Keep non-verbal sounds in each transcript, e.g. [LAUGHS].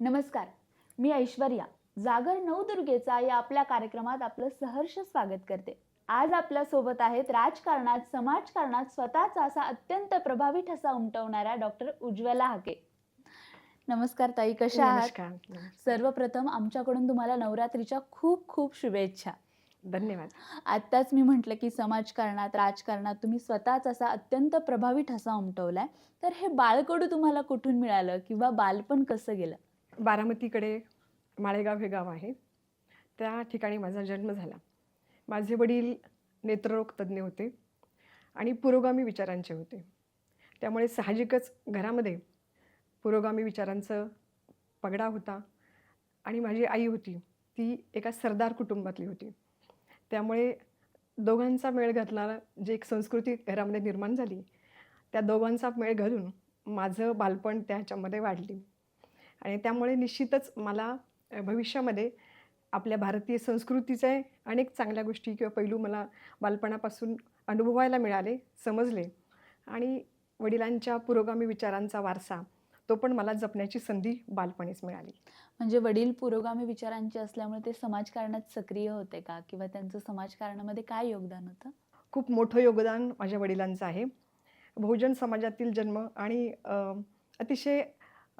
नमस्कार मी ऐश्वर्या. जागर नवदुर्गेचा या आपल्या कार्यक्रमात आपलं सहर्ष स्वागत करते. आज आपल्यासोबत आहेत राजकारणात समाजकारणात स्वतःचा असा अत्यंत प्रभावी ठसा उमटवणाऱ्या डॉक्टर उज्ज्वला हाके. नमस्कार ताई कशा आहात? सर्वप्रथम आमच्याकडून तुम्हाला नवरात्रीच्या खूप खूप शुभेच्छा. धन्यवाद. आत्ताच मी म्हटलं की समाजकारणात राजकारणात तुम्ही स्वतःच असा अत्यंत प्रभावी ठसा उमटवलाय. तर हे बाळकडू तुम्हाला कुठून मिळालं किंवा बालपण कसं गेलं? बारामतीकडे माळेगाव हे गाव आहे. त्या ठिकाणी माझा जन्म झाला. माझे वडील नेत्ररोग तज्ज्ञ होते आणि पुरोगामी विचारांचे होते. त्यामुळे साहजिकच घरामध्ये पुरोगामी विचारांचं पगडा होता आणि माझी आई होती ती एका सरदार कुटुंबातली होती. त्यामुळे दोघांचा मेळ घातणारा जे एक संस्कृती घरामध्ये निर्माण झाली त्या दोघांचा मेळ घालून माझं बालपण त्याच्यामध्ये वाढली. आणि त्यामुळे निश्चितच मला भविष्यामध्ये आपल्या भारतीय संस्कृतीचे अनेक चांगल्या गोष्टी किंवा पैलू मला बालपणापासून अनुभवायला मिळाले समजले. आणि वडिलांच्या पुरोगामी विचारांचा वारसा तो पण मला जपण्याची संधी बालपणीच मिळाली. म्हणजे वडील पुरोगामी विचारांचे असल्यामुळे ते समाजकारणात सक्रिय होते का? किंवा त्यांचं समाजकारणामध्ये काय योगदान होतं? खूप मोठं योगदान माझ्या वडिलांचं आहे. बहुजन समाजातील जन्म आणि अतिशय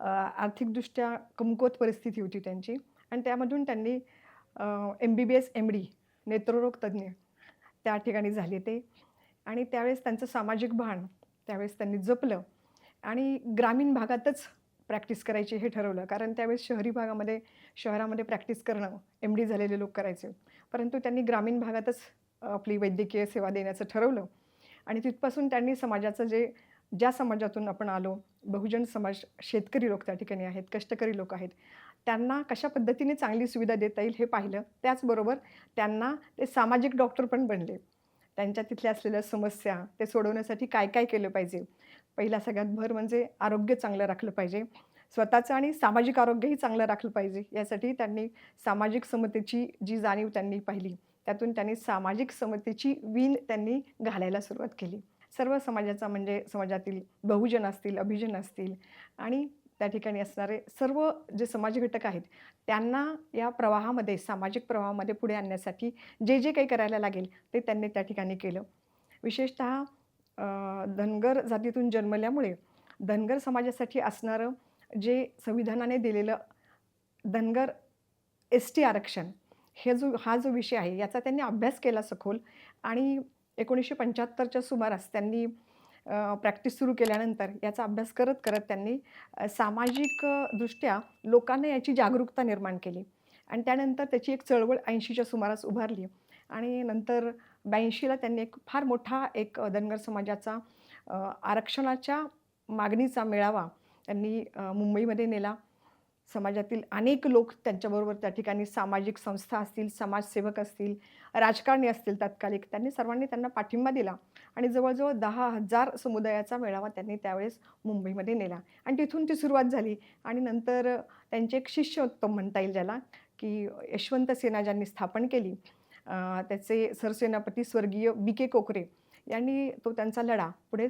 आर्थिकदृष्ट्या कमकुवत परिस्थिती होती त्यांची. आणि त्यामधून त्यांनी M B B S M D नेत्ररोग तज्ज्ञ त्या ठिकाणी झाले ते. आणि त्यावेळेस त्यांचं सामाजिक भान त्यावेळेस त्यांनी जपलं. आणि ग्रामीण भागातच प्रॅक्टिस करायची हे ठरवलं. कारण त्यावेळेस शहरी भागामध्ये शहरामध्ये प्रॅक्टिस करणं एम डी झालेले लोक करायचे. परंतु त्यांनी ग्रामीण भागातच आपली वैद्यकीय सेवा देण्याचं ठरवलं. आणि तिथपासून त्यांनी समाजाचं जे ज्या समाजातून आपण आलो बहुजन समाज शेतकरी लोक त्या ठिकाणी आहेत कष्टकरी लोक आहेत. त्यांना कशा पद्धतीने चांगली सुविधा देता येईल हे पाहिलं. त्याचबरोबर त्यांना ते सामाजिक डॉक्टर पण बनले. त्यांच्या तिथल्या असलेल्या समस्या ते सोडवण्यासाठी काय काय केलं पाहिजे? पहिला सगळ्यात भर म्हणजे आरोग्य चांगलं राखलं पाहिजे. स्वतःचं आणि सामाजिक आरोग्यही चांगलं राखलं पाहिजे. यासाठी त्यांनी सामाजिक समतेची जी जाणीव त्यांनी पाहिली त्यातून त्यांनी सामाजिक समतेची वीण त्यांनी घालायला सुरुवात केली. सर्व समाजाचा म्हणजे समाजातील बहुजन असतील अभिजन असतील आणि त्या ठिकाणी असणारे सर्व जे समाज घटक आहेत त्यांना या प्रवाहामध्ये सामाजिक प्रवाहामध्ये पुढे आणण्यासाठी जे जे काही करायला लागेल ते त्यांनी त्या ठिकाणी केलं. विशेषत धनगर जातीतून जन्मल्यामुळे धनगर समाजासाठी असणारं जे संविधानाने दिलेलं धनगर एस टी आरक्षण हे जो हा जो विषय आहे याचा त्यांनी अभ्यास केला सखोल आणि एकोणीसशे पंच्याहत्तरच्या सुमारास त्यांनी प्रॅक्टिस सुरू केल्यानंतर याचा अभ्यास करत करत त्यांनी सामाजिकदृष्ट्या लोकांना याची जागरूकता निर्माण केली. आणि त्यानंतर त्याची एक चळवळ ऐंशीच्या सुमारास उभारली. आणि नंतर ब्याऐंशीला त्यांनी एक फार मोठा एक धनगर समाजाचा आरक्षणाच्या मागणीचा मेळावा त्यांनी मुंबईमध्ये नेला. समाजातील अनेक लोक त्यांच्याबरोबर त्या ठिकाणी सामाजिक संस्था असतील समाजसेवक असतील राजकारणी असतील तात्कालिक त्यांनी सर्वांनी त्यांना पाठिंबा दिला आणि जवळजवळ दहा हजार समुदायाचा मेळावा त्यांनी त्यावेळेस मुंबईमध्ये नेला. आणि तिथून ती सुरुवात झाली आणि नंतर त्यांचे एक शिष्य उत्तम म्हणता येईल ज्याला की यशवंत सेना ज्यांनी स्थापन केली त्याचे सरसेनापती स्वर्गीय बी के कोकरे यांनी तो त्यांचा लढा पुढे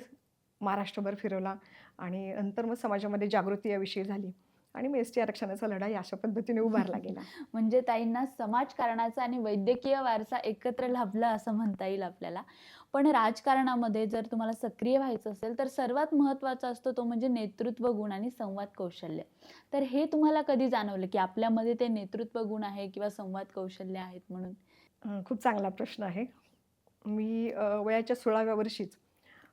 महाराष्ट्रभर फिरवला आणि नंतर मग समाजामध्ये जागृती याविषयी झाली. आणि मग एस टी आरक्षणाचा लढा या अशा पद्धतीने उभारला गेला. [LAUGHS] म्हणजे ताईंना समाजकारणाचा आणि वैद्यकीय वारसा एकत्र लाभला असं म्हणता येईल आपल्याला. पण राजकारणामध्ये जर तुम्हाला सक्रिय व्हायचं असेल तर सर्वात महत्त्वाचा असतो तो म्हणजे नेतृत्व गुण आणि संवाद कौशल्य. तर हे तुम्हाला कधी जाणवलं की आपल्यामध्ये ते नेतृत्व गुण आहे किंवा संवाद कौशल्य आहेत म्हणून? खूप चांगला प्रश्न आहे. मी वयाच्या सोळाव्या वर्षीच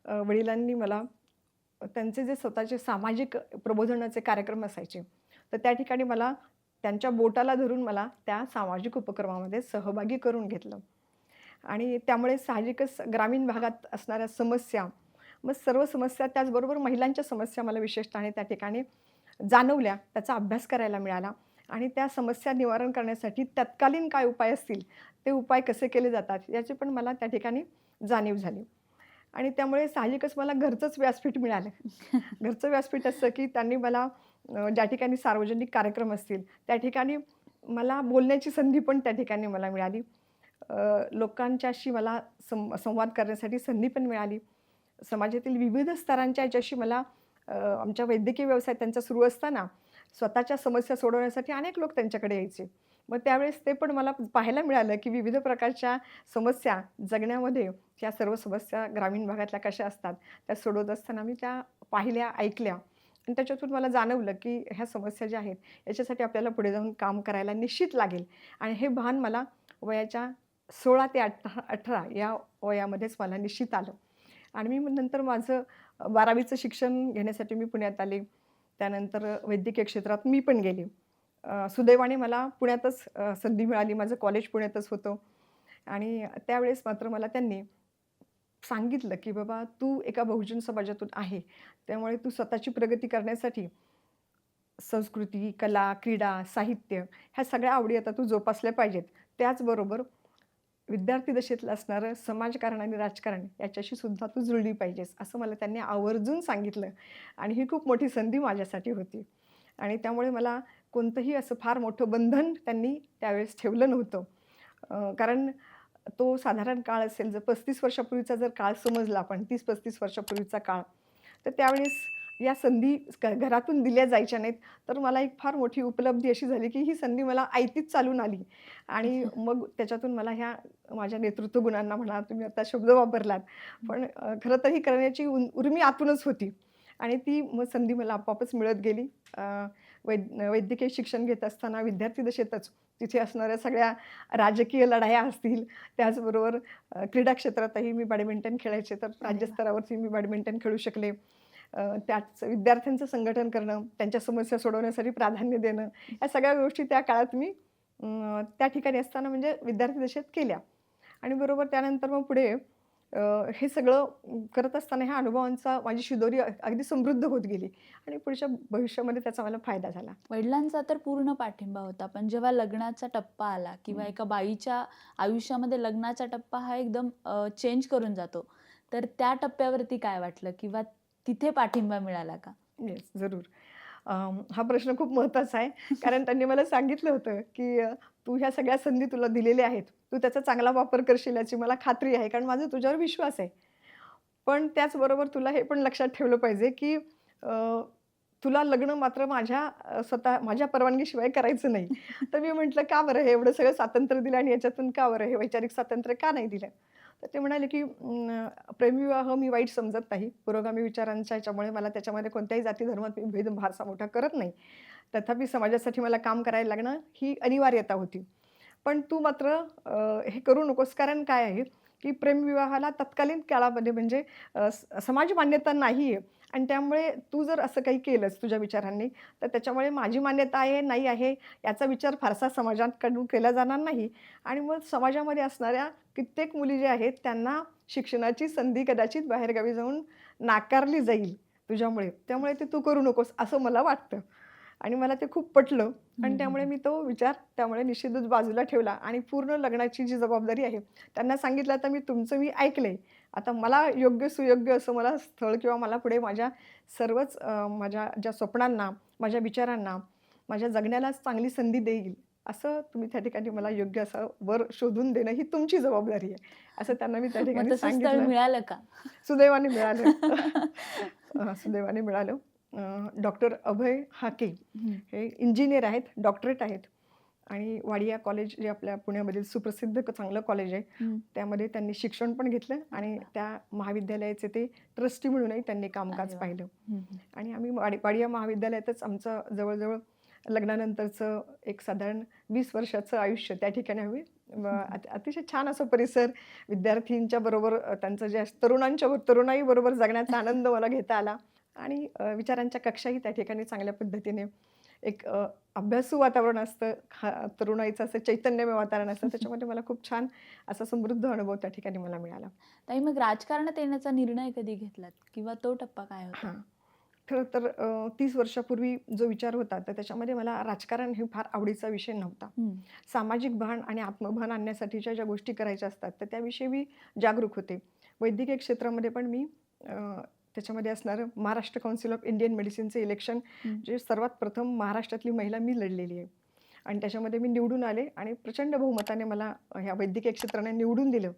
वडिलांनी मला त्यांचे जे स्वतःचे सामाजिक प्रबोधनाचे कार्यक्रम असायचे तर त्या ठिकाणी मला त्यांच्या बोटाला धरून मला त्या सामाजिक उपक्रमामध्ये सहभागी करून घेतलं. आणि त्यामुळे साहजिकच ग्रामीण भागात असणाऱ्या समस्या मग सर्व समस्या त्याचबरोबर महिलांच्या समस्या मला विशेषतः त्या ठिकाणी जाणवल्या त्याचा अभ्यास करायला मिळाला. आणि त्या समस्या निवारण करण्यासाठी तत्कालीन काय उपाय असतील ते उपाय कसे केले जातात याची पण मला त्या ठिकाणी जाणीव झाली. आणि त्यामुळे साहजिकच मला घरचंच व्यासपीठ मिळालं. [LAUGHS] घरचं व्यासपीठ असं की त्यांनी मला ज्या ठिकाणी सार्वजनिक कार्यक्रम असतील त्या ठिकाणी मला बोलण्याची संधी पण त्या ठिकाणी मला मिळाली. लोकांच्याशी मला सं संवाद करण्यासाठी संधी पण मिळाली. समाजातील विविध स्तरांच्या याच्याशी मला आमच्या वैद्यकीय व्यवसाय त्यांचा सुरू असताना स्वतःच्या समस्या सोडवण्यासाठी अनेक लोक त्यांच्याकडे यायचे. मग त्यावेळेस ते पण मला पाहायला मिळालं की विविध प्रकारच्या समस्या जगण्यामध्ये त्या सर्व समस्या ग्रामीण भागातल्या कशा असतात त्या सोडवत असताना मी त्या पाहिल्या ऐकल्या. आणि त्याच्यातून मला जाणवलं की ह्या समस्या ज्या आहेत याच्यासाठी आपल्याला पुढे जाऊन काम करायला निश्चित लागेल. आणि हे भान मला वयाच्या सोळा ते अठरा अठरा या वयामध्येच मला निश्चित आलं. आणि मी मग नंतर माझं बारावीचं शिक्षण घेण्यासाठी मी पुण्यात आले. त्यानंतर वैद्यकीय क्षेत्रात मी पण गेले. सुदैवाने मला पुण्यातच संधी मिळाली. माझं कॉलेज पुण्यातच होतं. आणि त्यावेळेस मात्र मला त्यांनी सांगितलं की बाबा तू एका बहुजन समाजातून आहे. त्यामुळे तू स्वतःची प्रगती करण्यासाठी संस्कृती कला क्रीडा साहित्य ह्या सगळ्या आवडी आता तू जोपासल्या पाहिजेत. त्याचबरोबर विद्यार्थी दशेतलं असणारं समाजकारण आणि राजकारण याच्याशी सुद्धा तू जुळली पाहिजेस. असं मला त्यांनी आवर्जून सांगितलं. आणि ही खूप मोठी संधी माझ्यासाठी होती. आणि त्यामुळे मला कोणतंही असं फार मोठं बंधन त्यांनी त्यावेळेस ठेवलं नव्हतं. कारण तो साधारण काळ असेल जर पस्तीस वर्षापूर्वीचा जर काळ समजला आपण तीस पस्तीस वर्षापूर्वीचा काळ तर त्यावेळेस या संधी घरातून दिल्या जायच्या नाहीत. तर मला एक फार मोठी उपलब्धी अशी झाली की ही संधी मला आयतीच चालून आली. आणि [LAUGHS] मग त्याच्यातून मला ह्या माझ्या नेतृत्व गुणांना म्हणा तुम्ही आता शब्द वापरलात पण खरं तर ही करण्याची उर्मी आतूनच होती. आणि ती मग संधी मला आपोआपच मिळत गेली. वैद वैद्यकीय शिक्षण घेत असताना विद्यार्थी दशेतच तिथे असणाऱ्या सगळ्या राजकीय लढाया असतील. त्याचबरोबर क्रीडा क्षेत्रातही मी बॅडमिंटन खेळायचे तर राज्यस्तरावरती मी बॅडमिंटन खेळू शकले. त्याच विद्यार्थ्यांचं संघटन करणं त्यांच्या समस्या सोडवण्यासाठी प्राधान्य देणं या सगळ्या गोष्टी त्या काळात मी त्या ठिकाणी असताना म्हणजे विद्यार्थी दशेत केल्या. आणि बरोबर त्यानंतर मग पुढे हे सगळं करत असताना ह्या अनुभवांचा माझी शिदोरी अगदी समृद्ध होत गेली आणि पुढच्या भविष्यामध्ये त्याचा मला फायदा झाला. वडिलांचा तर पूर्ण पाठिंबा होता पण जेव्हा लग्नाचा टप्पा आला किंवा. एका बाईच्या आयुष्यामध्ये लग्नाचा टप्पा हा एकदम चेंज करून जातो तर त्या टप्प्यावरती काय वाटलं किंवा तिथे पाठिंबा मिळाला का? येस जरूर. हा प्रश्न खूप महत्त्वाचा आहे. कारण त्यांनी मला सांगितलं होतं की तू ह्या सगळ्या संधी तुला दिलेल्या आहेत. तू त्याचा चांगला वापर करशील याची मला खात्री आहे. कारण माझा तुझ्यावर विश्वास आहे. पण त्याचबरोबर तुला हे पण लक्षात ठेवलं पाहिजे की तुला लग्न मात्र माझ्या स्वतः माझ्या परवानगीशिवाय करायचं नाही. तर मी म्हटलं का बरं हे एवढं सगळं स्वातंत्र्य दिलं आणि याच्यातून का बरं हे वैचारिक स्वातंत्र्य का नाही दिलं? तर ते म्हणाले की प्रेमविवाह मी वाईट समजत नाही. पुरोगामी विचारांच्या ह्याच्यामुळे मला त्याच्यामध्ये कोणत्याही जाती धर्मात मी भेद फारसा मोठा करत नाही. तथापि समाजासाठी मला काम करायला लागणं ही अनिवार्यता होती. पण तू मात्र हे करू नकोस. कारण काय आहे की प्रेमविवाहाला तत्कालीन काळामध्ये म्हणजे स- समाज मान्यता नाही आहे आणि त्यामुळे तू जर असं काही केलंस तुझ्या विचारांनी तर त्याच्यामुळे माझी मान्यता आहे नाही आहे याचा विचार फारसा समाजाकडून केला जाणार नाही. आणि मग समाजामध्ये असणाऱ्या कित्येक मुली ज्या आहेत त्यांना शिक्षणाची संधी कदाचित बाहेरगावी जाऊन नाकारली जाईल तुझ्यामुळे. त्यामुळे ते तू करू नकोस असं मला वाटतं. आणि मला ते खूप पटलं. आणि त्यामुळे. मी तो विचार त्यामुळे निश्चितच बाजूला ठेवला. आणि पूर्ण लग्नाची जी जबाबदारी आहे त्यांना सांगितलं आता मी तुमचं मी ऐकलंय. आता मला योग्य सुयोग्य असं मला स्थळ किंवा मला पुढे माझ्या सर्वच माझ्या ज्या स्वप्नांना माझ्या विचारांना माझ्या जगण्याला चांगली संधी देईल असं तुम्ही त्या ठिकाणी मला योग्य असं वर शोधून देणं ही तुमची जबाबदारी आहे असं त्यांना मी त्या ठिकाणी सांगितलं. मिळालं का? सुदैवाने मिळालं. [LAUGHS] सुदैवाने मिळालं. डॉक्टर अभय हाके. हे इंजिनियर आहेत डॉक्टरेट आहेत. आणि वाडिया कॉलेज जे आपल्या पुण्यामधील सुप्रसिद्ध चांगलं कॉलेज आहे. त्यामध्ये त्यांनी शिक्षण पण घेतलं आणि. त्या महाविद्यालयाचे ते ट्रस्टी म्हणूनही त्यांनी कामकाज. पाहिलं. आणि आम्ही वाडी वाडिया महाविद्यालयातच आमचं जवळजवळ लग्नानंतरचं एक साधारण वीस वर्षाचं आयुष्य त्या ठिकाणी अति- अतिशय छान असं परिसर विद्यार्थींच्या बरोबर त्यांचं जे तरुणांच्या तरुणाई बरोबर जगण्याचा आनंद मला घेता आला आणि विचारांच्या कक्षाही त्या ठिकाणी चांगल्या पद्धतीने एक अभ्यासू वातावरण असतं. खा तरुणाईचं असं चैतन्यमय वातावरण असतं. त्याच्यामध्ये मला खूप छान असा समृद्ध अनुभव त्या ठिकाणी मला मिळाला. ताई मग राजकारणात येण्याचा निर्णय कधी घेतलात? किंवा तो टप्पा काय होता? हां. खरं तर तीस वर्षापूर्वी जो विचार होता तर त्याच्यामध्ये मला राजकारण हे फार आवडीचा विषय नव्हता. सामाजिक भान आणि आत्मभान आणण्यासाठीच्या ज्या गोष्टी करायच्या असतात तर त्याविषयी मी जागरूक होते. वैद्यकीय क्षेत्रामध्ये पण मी अ, त्याच्यामध्ये असणारं महाराष्ट्र काउन्सिल ऑफ इंडियन मेडिसिनचं इलेक्शन. जे सर्वात प्रथम महाराष्ट्रातली महिला मी लढलेली आहे. आणि त्याच्यामध्ये मी निवडून आले आणि प्रचंड बहुमताने मला ह्या वैद्यकीय क्षेत्राने निवडून दिलं.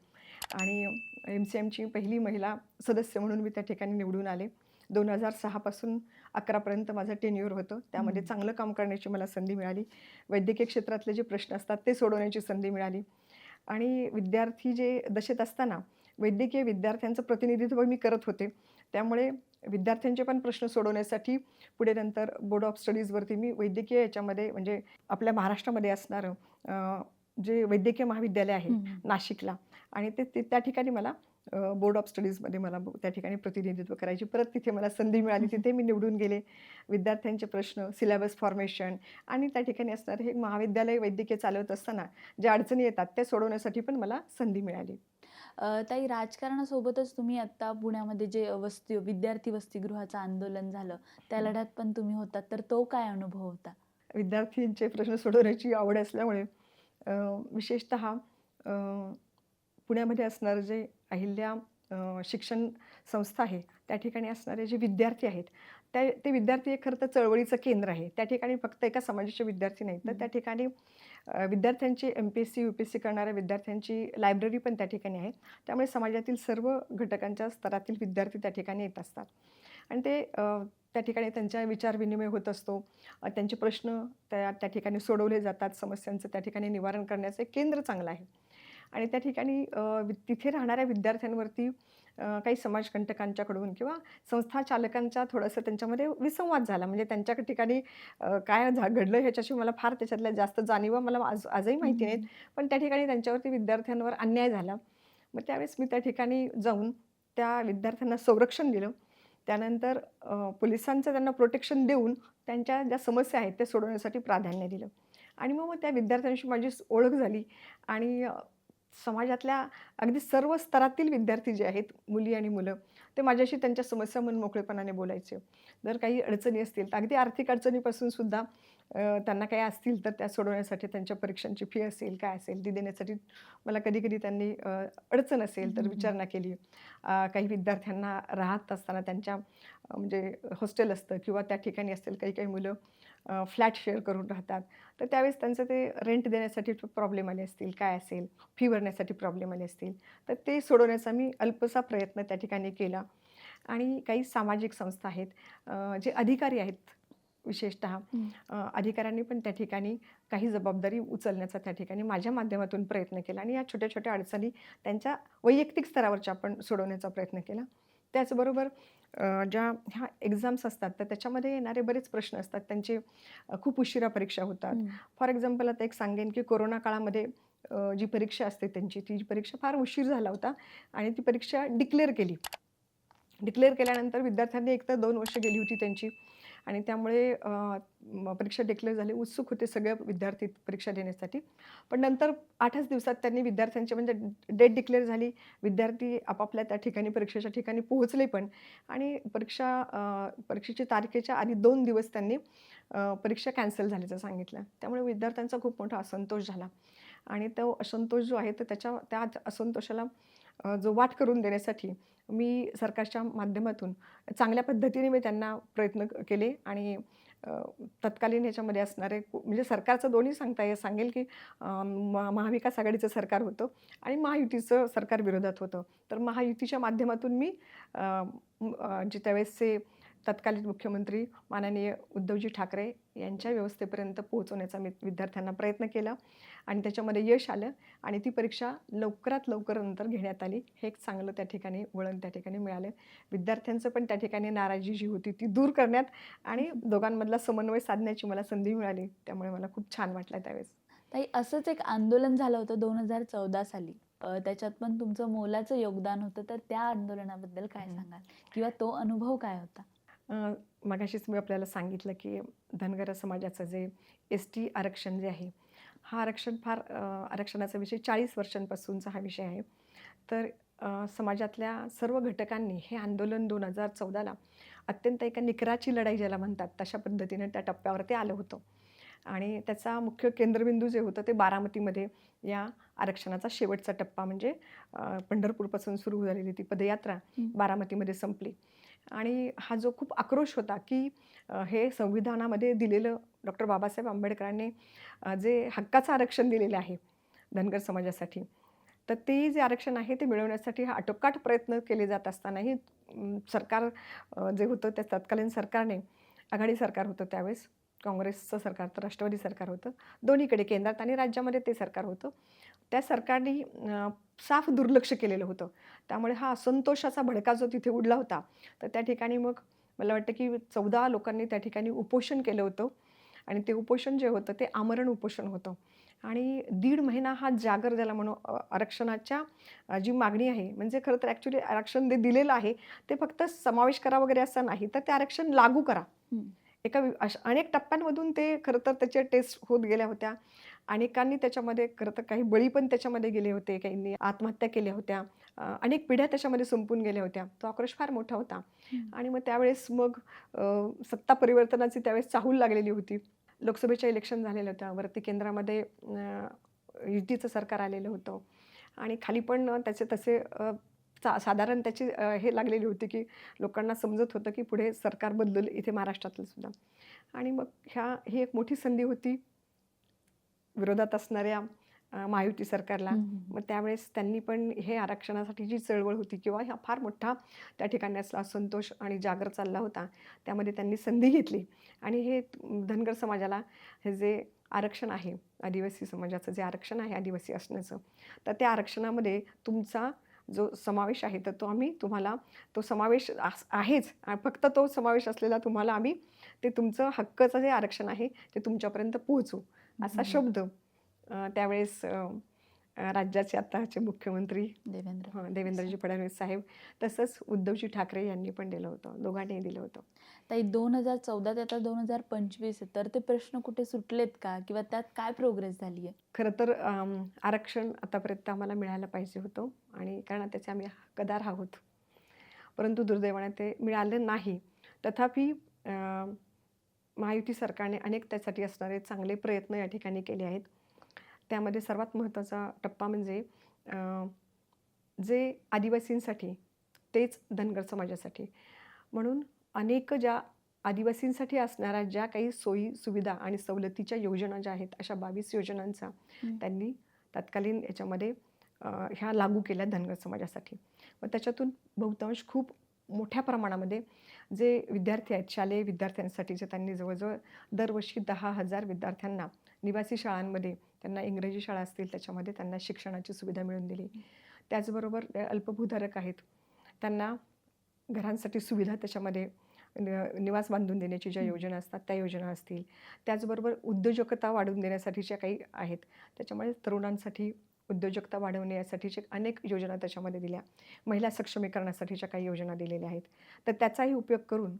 आणि एम सी एमची पहिली महिला सदस्य म्हणून मी त्या ठिकाणी निवडून आले. दोन हजार सहापासून अकरापर्यंत माझं टेन्युअर होतं. त्यामध्ये. चांगलं काम करण्याची मला संधी मिळाली. वैद्यकीय क्षेत्रातले जे प्रश्न असतात ते सोडवण्याची संधी मिळाली. आणि विद्यार्थी जे दशेत असताना वैद्यकीय विद्यार्थ्यांचं प्रतिनिधित्व मी करत होते. त्यामुळे विद्यार्थ्यांचे पण प्रश्न सोडवण्यासाठी पुढे नंतर बोर्ड ऑफ स्टडीजवरती मी वैद्यकीय याच्यामध्ये म्हणजे आपल्या महाराष्ट्रामध्ये असणारं जे वैद्यकीय महाविद्यालय आहे. नाशिकला आणि ते ते- त्या ठिकाणी मला बोर्ड ऑफ स्टडीजमध्ये मला त्या ठिकाणी प्रतिनिधित्व करायची परत तिथे मला संधी मिळाली. तिथे मी निवडून गेले विद्यार्थ्यांचे प्रश्न सिलेबस फॉर्मेशन आणि त्या ठिकाणी असणारे हे महाविद्यालय वैद्यकीय चालवत असताना ज्या अडचणी येतात त्या सोडवण्यासाठी पण मला संधी मिळाली ताई राजकारणासोबतच तुम्ही आता पुण्यामध्ये जे वस्ती विद्यार्थी वसतिगृहाचं आंदोलन झालं त्या. लढ्यात पण तुम्ही होतात तर तो काय अनुभव होता विद्यार्थ्यांचे प्रश्न सोडवण्याची आवड असल्यामुळे विशेषत पुण्यामध्ये असणारं जे अहिल्या शिक्षण संस्था आहे त्या ठिकाणी असणारे जे विद्यार्थी आहेत त्या ते विद्यार्थी हे खरं तर चळवळीचं केंद्र आहे त्या ठिकाणी फक्त एका समाजाचे विद्यार्थी नाहीत तर. त्या ठिकाणी विद्यार्थ्यांची M P S C U P S C करणाऱ्या विद्यार्थ्यांची लायब्ररी पण त्या ठिकाणी आहे. त्यामुळे समाजातील सर्व घटकांच्या स्तरातील विद्यार्थी त्या ठिकाणी येत असतात. आणि ते त्या ठिकाणी त्यांच्या विचारविनिमय होत असतो. त्यांचे प्रश्न त्या त्या ठिकाणी सोडवले जातात. समस्यांचं त्या ठिकाणी निवारण करण्याचं एक केंद्र चांगलं आहे. आणि त्या ठिकाणी तिथे राहणाऱ्या विद्यार्थ्यांवरती काही समाजकंटकांच्याकडून किंवा संस्था चालकांचा थोडंसं त्यांच्यामध्ये विसंवाद झाला. म्हणजे त्यांच्या ठिकाणी काय झा घडलं ह्याच्याशी मला फार त्याच्यातल्या जास्त जाणीवा मला आज आजही माहिती नाहीत पण त्या ठिकाणी त्यांच्यावरती विद्यार्थ्यांवर अन्याय झाला. मग त्यावेळेस मी त्या ठिकाणी जाऊन त्या विद्यार्थ्यांना संरक्षण दिलं. त्यानंतर पोलिसांचं त्यांना प्रोटेक्शन देऊन त्यांच्या ज्या समस्या आहेत त्या सोडवण्यासाठी प्राधान्य दिलं. आणि मग मग त्या विद्यार्थ्यांशी माझी ओळख झाली. आणि समाजातल्या अगदी सर्व स्तरातील विद्यार्थी जे आहेत मुली आणि मुलं ते माझ्याशी त्यांच्या समस्या मन मोकळेपणाने बोलायचे जर काही अडचणी असतील तर अगदी आर्थिक अडचणीपासून सुद्धा त्यांना काही असतील तर त्या सोडवण्यासाठी त्यांच्या परीक्षांची फी असेल काय असेल ती देण्यासाठी मला कधी कधी त्यांनी अडचण असेल तर. विचारणा केली काही विद्यार्थ्यांना राहत असताना त्यांच्या म्हणजे हॉस्टेल असतं किंवा त्या ठिकाणी असतील काही काही मुलं फ्लॅट शेअर करून राहतात. तर त्यावेळेस त्यांचं ते रेंट देण्यासाठी प्रॉब्लेम आले असतील काय असेल? फी भरण्यासाठी प्रॉब्लेम आले असतील. तर ते सोडवण्याचा मी अल्पसा प्रयत्न त्या ठिकाणी केला. आणि काही सामाजिक संस्था आहेत जे अधिकारी आहेत विशेषत. अधिकाऱ्यांनी पण त्या ठिकाणी काही जबाबदारी उचलण्याचा त्या ठिकाणी माझ्या माध्यमातून प्रयत्न केला. आणि या छोट्या छोट्या अडचणी त्यांच्या वैयक्तिक स्तरावरच्या आपण सोडवण्याचा प्रयत्न केला. त्याचबरोबर ज्या ह्या एक्झाम्स असतात तर त्याच्यामध्ये येणारे बरेच प्रश्न असतात. त्यांचे खूप उशिरा परीक्षा होतात. फॉर एक्झाम्पल आता एक सांगेन की कोरोना काळामध्ये जी परीक्षा असते त्यांची ती परीक्षा फार उशीर झाला होता आणि ती परीक्षा डिक्लेअर केली. डिक्लेअर केल्यानंतर विद्यार्थ्यांनी एक तर दोन वर्ष गेली होती त्यांची. आणि त्यामुळे परीक्षा डिक्लेअर झाली. उत्सुक होते सगळे विद्यार्थी परीक्षा देण्यासाठी. पण नंतर आठच दिवसात त्यांनी विद्यार्थ्यांची म्हणजे डेट डिक्लेअर झाली. विद्यार्थी आपापल्या त्या ठिकाणी परीक्षेच्या ठिकाणी पोहोचले पण. आणि परीक्षा परीक्षेची तारखेच्या आधी दोन दिवस त्यांनी परीक्षा कॅन्सल झाल्याचं सांगितलं. त्यामुळे विद्यार्थ्यांचा खूप मोठा असंतोष झाला. आणि तो असंतोष जो आहे तर त्याच्या त्या असंतोषाला जो वाट करून देण्यासाठी मी सरकारच्या माध्यमातून चांगल्या पद्धतीने मी त्यांना प्रयत्न केले आणि तत्कालीन ह्याच्यामध्ये असणारे म्हणजे सरकारचं दोन्ही सांगता ये सांगेल की म- महाविकास आघाडीचं सरकार होतं आणि महायुतीचं सरकार विरोधात होतं. तर महायुतीच्या माध्यमातून मी जे त्यावेळेसचे तत्कालीन मुख्यमंत्री माननीय उद्धवजी ठाकरे यांच्या व्यवस्थेपर्यंत पोहोचवण्याचा मी विद्यार्थ्यांना प्रयत्न केला आणि त्याच्यामध्ये यश आलं आणि ती परीक्षा लवकरात लवकर नंतर घेण्यात आली. हे एक चांगलं त्या ठिकाणी वळण त्या ठिकाणी मिळालं. विद्यार्थ्यांचं पण त्या ठिकाणी नाराजी जी होती ती दूर करण्यात आणि दोघांमधला समन्वय साधण्याची मला संधी मिळाली. त्यामुळे मला खूप छान वाटलं त्यावेळेस. ताई असंच एक आंदोलन झालं होतं दोन हजार चौदा साली. त्याच्यात पण तुमचं मोलाचं योगदान होतं. तर त्या आंदोलनाबद्दल काय. सांगाल? किंवा तो अनुभव काय होता? मगाशीच मी आपल्याला सांगितलं की धनगर समाजाचं जे एस टी आरक्षण जे आहे हा आरक्षण फार आरक्षणाचा विषय चाळीस वर्षांपासूनचा हा विषय आहे. तर समाजातल्या सर्व घटकांनी हे आंदोलन दोन हजार चौदाला अत्यंत एका निकराची लढाई ज्याला म्हणतात तशा पद्धतीने त्या टप्प्यावर ते आलं होतं. आणि त्याचा मुख्य केंद्रबिंदू जे होतं ते बारामतीमध्ये या आरक्षणाचा शेवटचा टप्पा म्हणजे पंढरपूरपासून सुरू झालेली ती पदयात्रा. बारामतीमध्ये संपली. आणि हा जो खूप आक्रोश होता की हे संविधानामध्ये दिलेलं डॉक्टर बाबासाहेब आंबेडकरांनी जे हक्काचं आरक्षण दिलेलं आहे धनगर समाजासाठी तर ते जे आरक्षण आहे ते मिळवण्यासाठी हा आटोकाट प्रयत्न केले जात असतानाही सरकार जे होतं त्या तत्कालीन सरकारने आघाडी सरकार होतं त्यावेळेस काँग्रेसचं सरकार तर राष्ट्रवादी सरकार होतं दोन्हीकडे केंद्रात आणि राज्यामध्ये ते सरकार होतं. त्या सरकारने साफ दुर्लक्ष केलेलं होतं. त्यामुळे हा असंतोषाचा भडका जो तिथे उडला होता तर त्या ठिकाणी मग मला वाटतं की चौदा लोकांनी त्या ठिकाणी उपोषण केलं होतं. आणि ते उपोषण जे होतं ते आमरण उपोषण होतं. आणि दीड महिना हा जागर ज्याला म्हणू आरक्षणाच्या जी मागणी आहे म्हणजे खरं तर ॲक्च्युली आरक्षण जे दिलेलं आहे ते फक्त समावेश करा वगैरे असं नाही तर ते आरक्षण लागू करा. एका अनेक टप्प्यांमधून ते खरं तर त्याचे टेस्ट होत गेल्या होत्या. अनेकांनी त्याच्यामध्ये खरं तर काही बळी पण त्याच्यामध्ये गेले होते काहींनी आत्महत्या केल्या होत्या अनेक पिढ्या त्याच्यामध्ये संपून गेल्या होत्या. तो आक्रोश फार मोठा होता. आणि मग त्यावेळेस मग सत्ता परिवर्तनाची त्यावेळेस चाहूल लागलेली होती. लोकसभेच्या इलेक्शन झालेल्या होत्या. वरती केंद्रामध्ये युतीचं सरकार आलेलं होतं. आणि खाली पण त्याचे तसे सा साधारण त्याची हे लागलेली होती की लोकांना समजत होतं की पुढे सरकार बदलल इथे महाराष्ट्रातलं सुद्धा. आणि मग ह्या ही एक मोठी संधी होती. विरोधात असणाऱ्या महायुती सरकारला. मग त्यावेळेस त्यांनी पण हे आरक्षणासाठी जी चळवळ होती किंवा हा फार मोठा त्या ठिकाणी असला असंतोष आणि जागर चालला होता त्यामध्ये त्यांनी संधी घेतली. आणि हे धनगर समाजाला हे जे आरक्षण आहे आदिवासी समाजाचं जे आरक्षण आहे आदिवासी असण्याचं तर त्या आरक्षणामध्ये तुमचा जो समावेश आहे तर तो आम्ही तुम्हाला तो समावेश आहेच. फक्त तो समावेश असलेला तुम्हाला आम्ही ते तुमचं हक्काचं जे आरक्षण आहे ते तुमच्यापर्यंत पोहोचू असा. शब्द. त्यावेळेस राज्याचे आताचे मुख्यमंत्री देवेंद्र देवेंद्रजी फडणवीस. साहेब तसंच उद्धवजी ठाकरे यांनी पण दिलं होतं दोघांनीही दिलं होतं. ताई दोन हजार चौदा ते आता दोन हजार पंचवीस तर ते प्रश्न कुठे सुटलेत का? किंवा त्यात काय प्रोग्रेस झाली आहे? खरं तर आरक्षण आतापर्यंत आम्हाला मिळायला पाहिजे होतं आणि कारण त्याचे आम्ही हक्कदार आहोत. परंतु दुर्दैवाने ते मिळालं नाही. तथापि महायुती सरकारने अनेक त्यासाठी असणारे चांगले प्रयत्न या ठिकाणी केले आहेत. त्यामध्ये सर्वात महत्त्वाचा टप्पा म्हणजे जे आदिवासींसाठी तेच धनगर समाजासाठी. म्हणून अनेक ज्या आदिवासींसाठी असणाऱ्या ज्या काही सोयी सुविधा आणि सवलतीच्या योजना ज्या आहेत अशा बावीस योजनांचा. त्यांनी तत्कालीन याच्यामध्ये ह्या लागू केल्या धनगर समाजासाठी. मग त्याच्यातून बहुतांश खूप मोठ्या प्रमाणामध्ये जे विद्यार्थी आहेत शालेय विद्यार्थ्यांसाठीचे त्यांनी जवळजवळ दरवर्षी दहा हजार विद्यार्थ्यांना निवासी शाळांमध्ये त्यांना इंग्रजी शाळा असतील त्याच्यामध्ये त्यांना शिक्षणाची सुविधा मिळवून दिली त्याचबरोबर अल्पभूधारक आहेत त्यांना घरांसाठी सुविधा त्याच्यामध्ये निवास बांधून देण्याची ज्या. योजना असतात त्या योजना असतील त्याचबरोबर उद्योजकता वाढवून देण्यासाठीच्या काही आहेत त्याच्यामुळे तरुणांसाठी उद्योजकता वाढवण्यासाठीचे अनेक योजना त्याच्यामध्ये दिल्या. महिला सक्षमीकरणासाठीच्या काही योजना दिलेल्या आहेत. तर त्याचाही उपयोग करून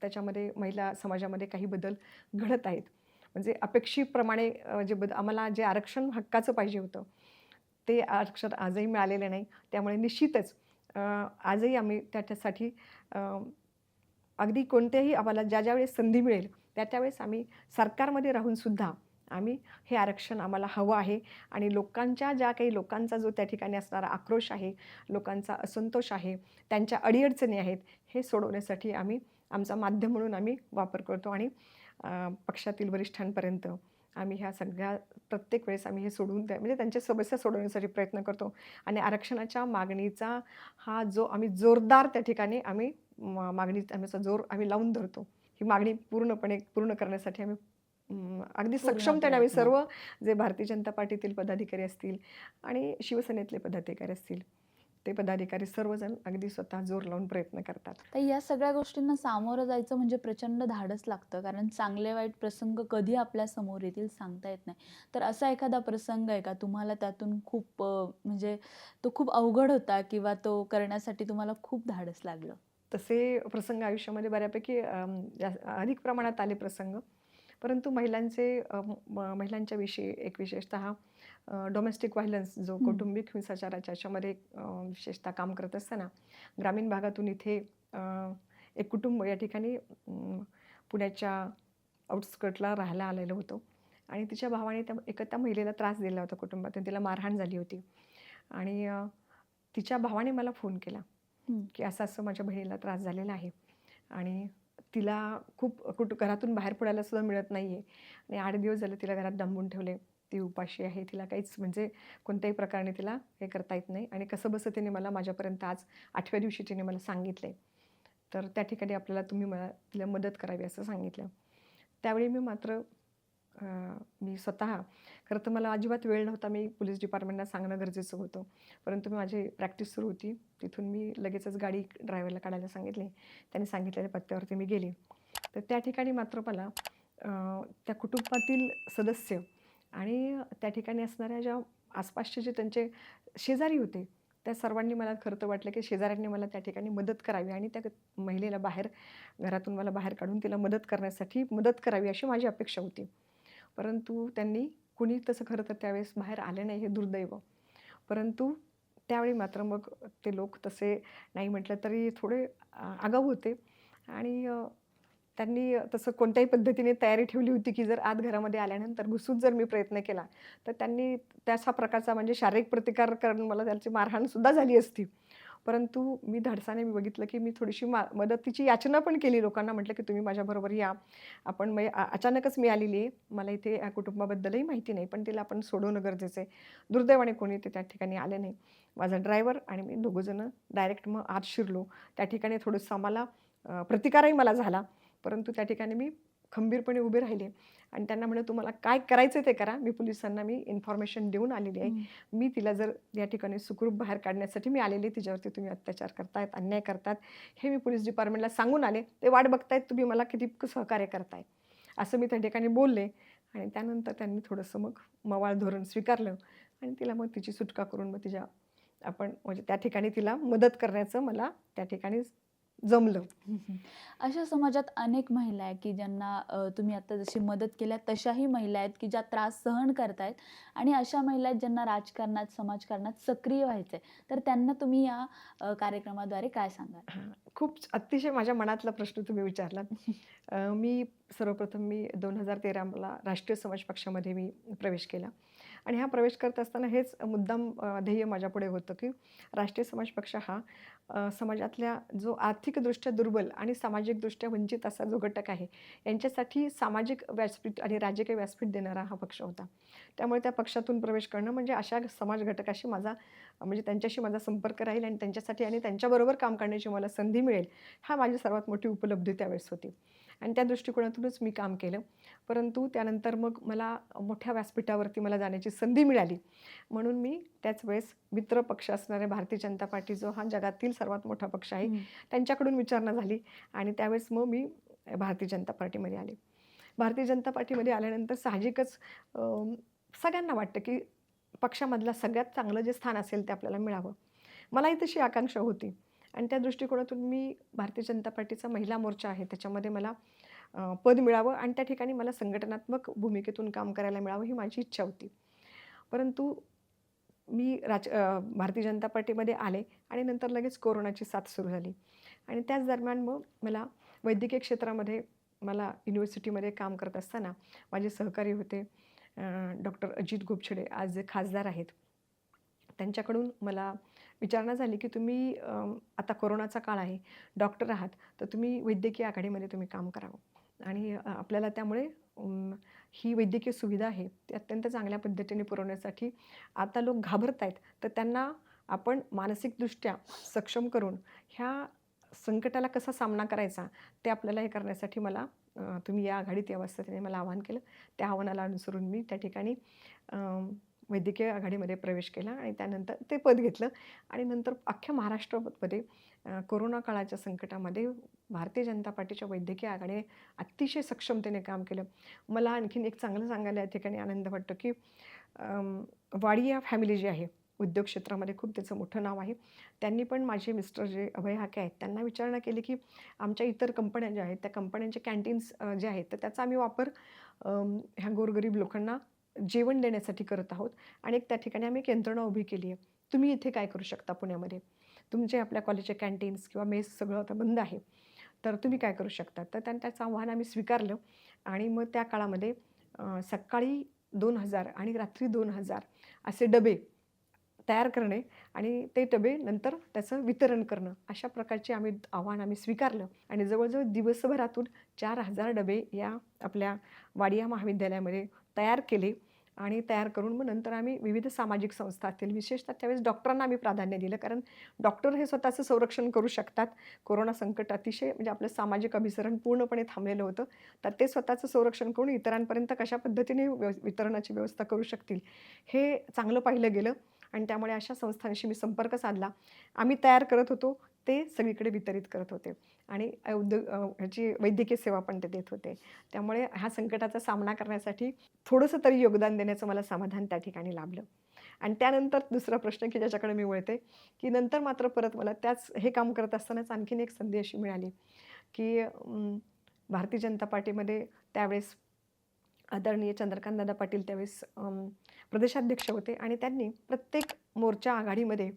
त्याच्यामध्ये महिला समाजामध्ये काही बदल घडत आहेत. म्हणजे अपेक्षेप्रमाणे जे बद आम्हाला जे आरक्षण हक्काचं पाहिजे होतं ते आरक्षण आजही मिळालेलं नाही. त्यामुळे निश्चितच आजही आम्ही त्याच्यासाठी अगदी कोणत्याही आम्हाला ज्या ज्यावेळेस संधी मिळेल त्या त्यावेळेस आम्ही सरकारमध्ये राहूनसुद्धा आम्ही हे आरक्षण आम्हाला हवं आहे. आणि लोकांच्या ज्या काही लोकांचा जो त्या ठिकाणी असणारा आक्रोश आहे लोकांचा असंतोष आहे त्यांच्या अडीअडचणी आहेत हे सोडवण्यासाठी आम्ही आमचा माध्यम म्हणून आम्ही वापर करतो आणि पक्षातील वरिष्ठांपर्यंत आम्ही ह्या सगळ्या प्रत्येक वेळेस आम्ही हे सोडवून द्या म्हणजे त्यांच्या समस्या सोडवण्यासाठी प्रयत्न करतो. आणि आरक्षणाच्या मागणीचा हा जो आम्ही जोरदार त्या ठिकाणी आम्ही मागणी आम्ही जोर आम्ही लावून धरतो. ही मागणी पूर्णपणे पूर्ण करण्यासाठी आम्ही अगदी सक्षमतेने आम्ही. सर्व जे भारतीय जनता पार्टीतील पदाधिकारी असतील आणि शिवसेनेतले पदाधिकारी असतील ते पदाधिकारी सर्वजण अगदी स्वतः जोर लावून प्रयत्न करतात. तर या सगळ्या गोष्टींना सामोरं जायचं म्हणजे प्रचंड धाडस लागतं कारण चांगले वाईट प्रसंग कधी आपल्यासमोर येतील सांगता येत नाही. तर असा एखादा प्रसंग आहे का? तुम्हाला त्यातून खूप म्हणजे तो खूप अवघड होता किंवा तो करण्यासाठी तुम्हाला खूत धाडस लागलं? तसे प्रसंग आयुष्यामध्ये बऱ्यापैकी अधिक प्रमाणात आले प्रसंग. परंतु महिलांचे महिलांच्या विषयी एक विशेषतः डोमेस्टिक व्हायलन्स जो. कौटुंबिक हिंसाचाराच्या याच्यामध्ये विशेषतः काम करत असताना ग्रामीण भागातून इथे एक कुटुंब या ठिकाणी पुण्याच्या आउटस्कर्टला राहायला आलेलं होतं आणि तिच्या भावाने त्या एका त्या महिलेला त्रास दिला होता कुटुंबात आणि तिला मारहाण झाली होती आणि तिच्या भावाने मला फोन केला. की असं असं माझ्या बहिणीला त्रास झालेला आहे आणि तिला खूप कुठं घरातून बाहेर पडायला सुद्धा मिळत नाही आहे आणि आठ दिवस झाले तिला घरात डांबून ठेवले. ती उपाशी आहे तिला काहीच म्हणजे कोणत्याही प्रकारे तिला हे करता येत नाही. आणि कसं बसं तिने मला माझ्यापर्यंत आज आठव्या दिवशी तिने मला सांगितलं तर त्या ठिकाणी आपल्याला तुम्ही मला तिला मदत करावी असं सांगितलं. त्यावेळी मी मात्र मी स्वतः खरं तर मला अजिबात वेळ नव्हता मी पोलीस डिपार्टमेंटला सांगणं गरजेचं होतं. परंतु मी माझी प्रॅक्टिस सुरू होती. तिथून मी लगेचच गाडी ड्रायव्हरला काढायला सांगितली. त्यांनी सांगितलेल्या पत्त्यावरती मी गेले. तर त्या ठिकाणी मात्र मला त्या कुटुंबातील सदस्य आणि त्या ठिकाणी असणाऱ्या ज्या आसपासचे जे त्यांचे शेजारी होते त्या सर्वांनी मला खरं तर वाटलं की शेजाऱ्यांनी मला त्या ठिकाणी मदत करावी आणि त्या महिलेला बाहेर घरातून मला बाहेर काढून तिला मदत करण्यासाठी मदत करावी अशी माझी अपेक्षा होती. परंतु त्यांनी कुणी तसं खरं तर त्यावेळेस बाहेर आले नाही हे दुर्दैव. परंतु त्यावेळी मात्र मग ते लोक तसे नाही म्हटलं तरी थोडे आगाऊ होते. आणि त्यांनी तसं कोणत्याही पद्धतीने तयारी ठेवली होती की जर आत घरामध्ये आल्यानंतर घुसून जर मी प्रयत्न केला तर त्यांनी त्याचा प्रकारचा म्हणजे शारीरिक प्रतिकार करून मला त्याची मारहाणसुद्धा झाली असती. परंतु मी धाडसाने मी बघितलं की मी थोडीशी मा मदतीची याचना पण केली लोकांना. म्हटलं की तुम्ही माझ्याबरोबर या. आपण म्हणजे अचानकच मी आलेली आहे. मला इथे या कुटुंबाबद्दलही माहिती नाही पण तिला आपण सोडवणं गरजेचं आहे. दुर्दैवाने कोणी ते त्या ठिकाणी आले नाही. माझा ड्रायव्हर आणि मी दोघंजणं डायरेक्ट मग आत शिरलो. त्या ठिकाणी थोडंसं आम्हाला प्रतिकारही मला झाला. परंतु त्या ठिकाणी मी खंबीरपणे उभे राहिले. आणि त्यांना म्हणलं तुम्हाला काय करायचं ते करा. मी पोलिसांना मी इन्फॉर्मेशन देऊन आलेली आहे. मी तिला जर या ठिकाणी सुखरूप बाहेर काढण्यासाठी मी आलेले तिच्यावरती तुम्ही अत्याचार करतायत अन्याय करतात हे मी पोलीस डिपार्टमेंटला सांगून आले. ते वाट बघतायत तुम्ही मला किती सहकार्य करताय. असं मी त्या ठिकाणी बोलले आणि त्यानंतर त्यांनी थोडंसं मग मवाळ धोरण स्वीकारलं आणि तिला मग तिची सुटका करून मग तिच्या आपण म्हणजे त्या ठिकाणी तिला मदत करण्याचं मला त्या ठिकाणी जमलं. अशा समाजात अनेक महिला आहेत की ज्यांना तुम्ही आता जशी मदत केल्या तशाही महिला आहेत की ज्या त्रास सहन करतायत आणि अशा महिला आहेत ज्यांना राजकारणात समाजकारणात सक्रिय व्हायचं आहे. तर त्यांना तुम्ही या कार्यक्रमाद्वारे काय सांगाल? खूप अतिशय माझ्या मनातला प्रश्न तुम्ही विचारलात. अ, मी सर्वप्रथम मी दोन हजार तेराला राष्ट्रीय समाज पक्षामध्ये मी प्रवेश केला. आणि हा प्रवेश करत असताना हेच मुद्दाम ध्येय माझ्यापुढे होतं की राष्ट्रीय समाज पक्ष हा समाजातल्या जो आर्थिकदृष्ट्या दुर्बल आणि सामाजिकदृष्ट्या वंचित असा जो घटक आहे यांच्यासाठी सामाजिक व्यासपीठ आणि राजकीय व्यासपीठ देणारा हा पक्ष होता. त्यामुळे त्या पक्षातून प्रवेश करणं म्हणजे अशा समाज घटकाशी माझा म्हणजे त्यांच्याशी माझा संपर्क राहील आणि त्यांच्यासाठी आणि त्यांच्याबरोबर काम करण्याची मला संधी मिळेल हा माझी सर्वात मोठी उपलब्धी त्यावेळेस होती. आणि त्या दृष्टिकोनातूनच मी काम केलं. परंतु त्यानंतर मग मला मोठ्या व्यासपीठावरती मला जाण्याची संधी मिळाली. म्हणून मी त्याच वेळेस मित्र पक्ष असणाऱ्या भारतीय जनता पार्टी जो हा जगातील सर्वात मोठा पक्ष आहे. त्यांच्याकडून विचारणा झाली आणि त्यावेळेस मग मी भारतीय जनता पार्टीमध्ये आले. भारतीय जनता पार्टीमध्ये आल्यानंतर साहजिकच सगळ्यांना वाटतं की पक्षामधलं सगळ्यात चांगलं जे स्थान असेल ते आपल्याला मिळावं. मलाही तशी आकांक्षा होती आणि त्या दृष्टिकोनातून मी भारतीय जनता पार्टीचा महिला मोर्चा आहे त्याच्यामध्ये मला पद मिळावं आणि त्या ठिकाणी मला संघटनात्मक भूमिकेतून काम करायला मिळावं ही माझी इच्छा होती. परंतु मी राज भारतीय जनता पार्टीमध्ये आले आणि नंतर लगेच कोरोनाची साथ सुरू झाली. आणि त्याच दरम्यान मग मला वैद्यकीय क्षेत्रामध्ये मला युनिव्हर्सिटीमध्ये काम करत असताना माझे सहकारी होते डॉक्टर अजित गोपछडे आज जे खासदार आहेत. त्यांच्याकडून मला विचारणा झाली की तुम्ही आता कोरोनाचा काळ आहे डॉक्टर आहात तर तुम्ही वैद्यकीय आघाडीमध्ये तुम्ही काम करावं. आणि आपल्याला त्यामुळे ही वैद्यकीय सुविधा आहे ती अत्यंत चांगल्या पद्धतीने पुरवण्यासाठी आता लोक घाबरत आहेत तर त्यांना आपण मानसिकदृष्ट्या सक्षम करून ह्या संकटाला कसा सामना करायचा ते आपल्याला हे करण्यासाठी मला तुम्ही या आघाडीत यावं असं त्याने मला आवाहन केलं. त्या आव्हानाला अनुसरून मी त्या ठिकाणी वैद्यकीय आघाडीमध्ये प्रवेश केला आणि त्यानंतर ते पद घेतलं. आणि नंतर अख्ख्या महाराष्ट्रामध्ये कोरोना काळाच्या संकटामध्ये भारतीय जनता पार्टीच्या वैद्यकीय आघाडीने अतिशय सक्षमतेने काम केलं. मला आणखीन एक चांगलं सांगायला या ठिकाणी आनंद वाटतो की वाडिया फॅमिली जी आहे उद्योग क्षेत्रामध्ये खूप त्याचं मोठं नाव आहे. त्यांनी पण माझे मिस्टर जे अभय हाके आहेत त्यांना विचारणा केली की आमच्या इतर कंपन्या ज्या आहेत त्या कंपन्यांचे कॅन्टीन्स जे आहेत तर त्याचा आम्ही वापर ह्या गोरगरीब लोकांना जेवण देण्यासाठी करत आहोत. आणि एक त्या ठिकाणी आम्ही एक यंत्रणा उभी केली आहे तुम्ही इथे काय करू शकता पुण्यामध्ये? तुमचे आपल्या कॉलेजचे कॅन्टीन्स किंवा मेस सगळं आता बंद आहे. तर तुम्ही काय करू शकता? तर त्यांनी त्याचं आव्हान आम्ही स्वीकारलं. आणि मग त्या काळामध्ये सकाळी दोन हजार आणि रात्री दोन हजार असे डबे तयार करणे आणि ते डबे नंतर त्याचं वितरण करणं. अशा प्रकारचे आम्ही आव्हान आम्ही स्वीकारलं. आणि जवळजवळ दिवसभरातून चार हजार डबे या आपल्या वाडिया महाविद्यालयामध्ये तयार केले. आणि तयार करून मग नंतर आम्ही विविध सामाजिक संस्था असतील विशेषतः त्यावेळेस डॉक्टरांना आम्ही प्राधान्य दिलं. कारण डॉक्टर हे स्वतःचं संरक्षण करू शकतात. कोरोना संकट अतिशय म्हणजे आपलं सामाजिक अभिसरण पूर्णपणे थांबलेलं होतं. तर ते स्वतःचं संरक्षण करून इतरांपर्यंत कशा पद्धतीने व्यव वितरणाची व्यवस्था करू शकतील हे चांगलं पाहिलं गेलं. आणि त्यामुळे अशा संस्थांशी मी संपर्क साधला. आम्ही तयार करत होतो. ते सगळीकडे वितरित करत होते. आणि उद्योग ह्याची वैद्यकीय सेवा पण ते देत होते. त्यामुळे ह्या संकटाचा सामना करण्यासाठी थोडंसं तरी योगदान देण्याचं मला समाधान त्या ठिकाणी लाभलं. आणि त्यानंतर दुसरा प्रश्न की ज्याच्याकडे मी वळते की नंतर मात्र परत मला त्याच हे काम करत असतानाच आणखीन एक संधी अशी मिळाली की भारतीय जनता पार्टीमध्ये त्यावेळेस आदरणीय चंद्रकांतदादा पाटील त्यावेळेस प्रदेशाध्यक्ष होते. आणि त्यांनी प्रत्येक मोर्चा आघाडीमध्ये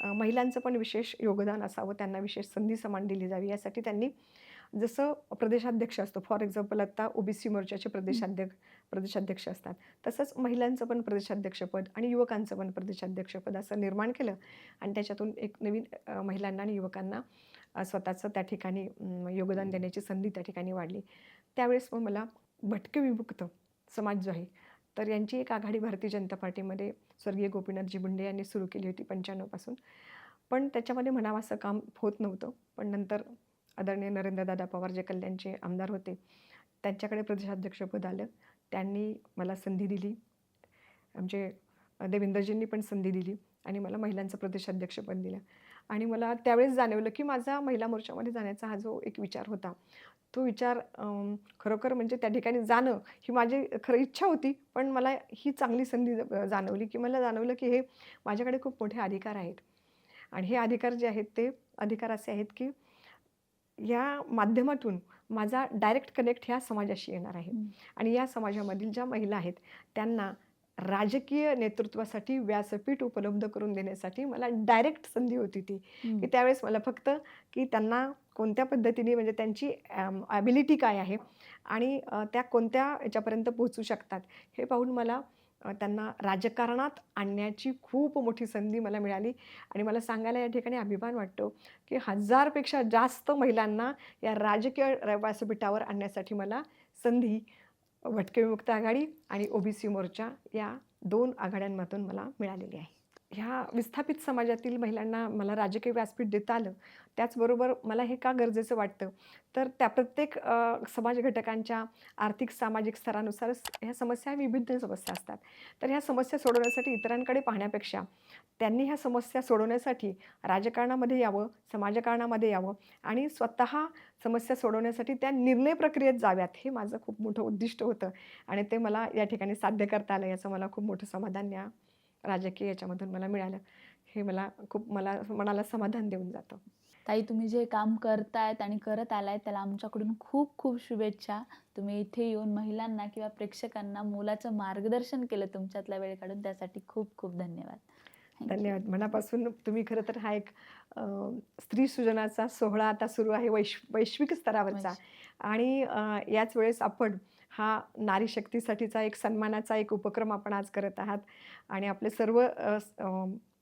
महिलांचं पण विशेष योगदान असावं त्यांना विशेष संधी समान दिली जावी यासाठी त्यांनी जसं प्रदेशाध्यक्ष असतो फॉर एक्झाम्पल आता ओबीसी मोर्चाचे प्रदेशाध्यक्ष प्रदेशाध्यक्ष असतात. तसंच महिलांचं पण प्रदेशाध्यक्षपद आणि युवकांचं पण प्रदेशाध्यक्षपद असं निर्माण केलं आणि त्याच्यातून एक नवीन महिलांना आणि युवकांना स्वतःचं त्या ठिकाणी योगदान देण्याची संधी त्या ठिकाणी वाढली. त्यावेळेस मग मला भटके विमुक्त समाज जो आहे तर यांची एक आघाडी भारतीय जनता पार्टीमध्ये स्वर्गीय गोपीनाथजी मुंडे यांनी सुरू केली होती पंच्याण्णवपासून पण त्याच्यामध्ये म्हणावं असं काम होत नव्हतं. पण नंतर आदरणीय नरेंद्रदादा पवार जे कल्याणचे आमदार होते त्यांच्याकडे प्रदेशाध्यक्षपद आलं. त्यांनी मला संधी दिली. आमचे देवेंद्रजींनी पण संधी दिली आणि मला महिलांचं प्रदेशाध्यक्षपद दिलं. आणि मला त्यावेळेस जाणवलं की माझा महिला मोर्चामध्ये जाण्याचा हा जो एक विचार होता तो विचार खरोखर म्हणजे त्या ठिकाणी जाणं ही माझी खरं इच्छा होती पण मला ही चांगली संधी जाणवली की मला जाणवलं की हे माझ्याकडे खूप मोठे अधिकार आहेत आणि हे अधिकार जे आहेत ते अधिकार असे आहेत की या माध्यमातून माझा डायरेक्ट कनेक्ट ह्या समाजाशी येणार आहे. आणि या समाजामधील ज्या महिला आहेत त्यांना राजकीय नेतृत्वासाठी व्यासपीठ उपलब्ध करून देण्यासाठी मला डायरेक्ट संधी होती ती. की त्यावेळेस मला फक्त की त्यांना कोणत्या पद्धतीने म्हणजे त्यांची ॲबिलिटी काय आहे आणि त्या कोणत्या याच्यापर्यंत पोहोचू शकतात हे पाहून मला त्यांना राजकारणात आणण्याची खूप मोठी संधी मला मिळाली आणि मला सांगायला या ठिकाणी अभिमान वाटतो की हजारपेक्षा जास्त महिलांना या राजकीय व्यासपीठावर आणण्यासाठी मला संधी भटके विमुक्त आघाडी आणि ओबीसी मोर्चा या दोन आघाड्यांमधून मला मिळालेली आहे. ह्या विस्थापित समाजातील महिलांना मला राजकीय व्यासपीठ देता आलं त्याचबरोबर मला हे का गरजेचं वाटतं? तर त्या प्रत्येक समाज घटकांच्या आर्थिक सामाजिक स्तरानुसार ह्या समस्या विभिन्न समस्या असतात. तर ह्या समस्या सोडवण्यासाठी इतरांकडे पाहण्यापेक्षा त्यांनी ह्या समस्या सोडवण्यासाठी राजकारणामध्ये यावं समाजकारणामध्ये यावं आणि स्वतः समस्या सोडवण्यासाठी त्या निर्णय प्रक्रियेत जाव्यात हे माझं खूप मोठं उद्दिष्ट होतं आणि ते मला या ठिकाणी साध्य करता आलं याचं मला खूप मोठं समाधान या राजकीय याच्यामधून मला मिळालं. हे मला खूप मला मनाला समाधान देऊन जातं. ताई तुम्ही जे काम करतायत आणि करत आलाय त्याला आमच्याकडून खूप खूप शुभेच्छा. तुम्ही इथे येऊन महिलांना किंवा प्रेक्षकांना मोलाचं मार्गदर्शन केलं तुमच्यातला वेळ काढून त्यासाठी खूप खूप धन्यवाद. धन्यवाद. मनापासून तुम्ही खरं तर हा एक स्त्री सृजनाचा सोहळा आता सुरू आहे वैश्व वैश्विक स्तरावरचा. आणि याच वेळेस आपण हा नारी शक्तीसाठीचा एक सन्मानाचा एक उपक्रम आपण आज करत आहात. आणि आपले सर्व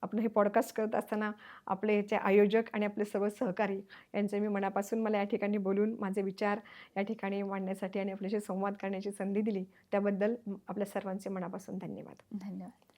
आपण आपलं हे पॉडकास्ट करत असताना आपले याचे आयोजक आणि आपले सर्व सहकारी यांचे मी मनापासून मला या ठिकाणी बोलून माझे विचार या ठिकाणी मांडण्यासाठी आणि आपल्याशी संवाद करण्याची संधी दिली त्याबद्दल आपल्या सर्वांचे मनापासून धन्यवाद. धन्यवाद.